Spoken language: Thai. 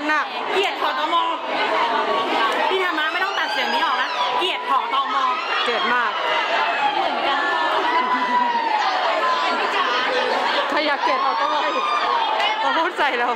เกลียดมันอะเกียรติขอตมพี่ธรรมะไม่ต้องตัดเสียงนี้ออกนะ เกียรติขอตตมเกลียดมากยัถ้าอยากเกลียดเอาต้องมาพูดใส่เรา